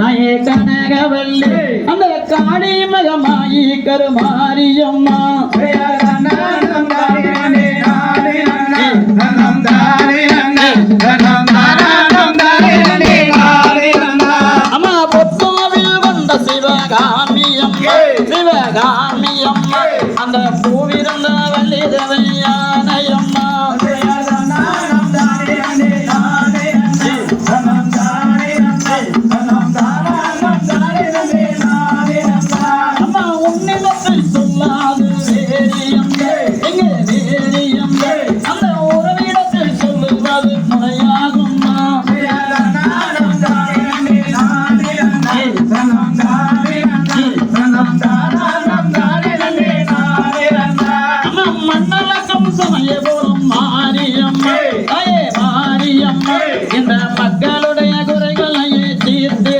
நாயே கனகவள்ளி அந்த காளி மகமாயி கருமாரியம்மா அம்மா பொத்தாவில் வந்த சிவகாமியம்மா சிவகாமியம்மா அந்த பூவிருந்த சமயபுரம் மாரியம்மா மாரியம்மா இந்த மக்களுடைய குறைகளையே தீர்த்திடம்மா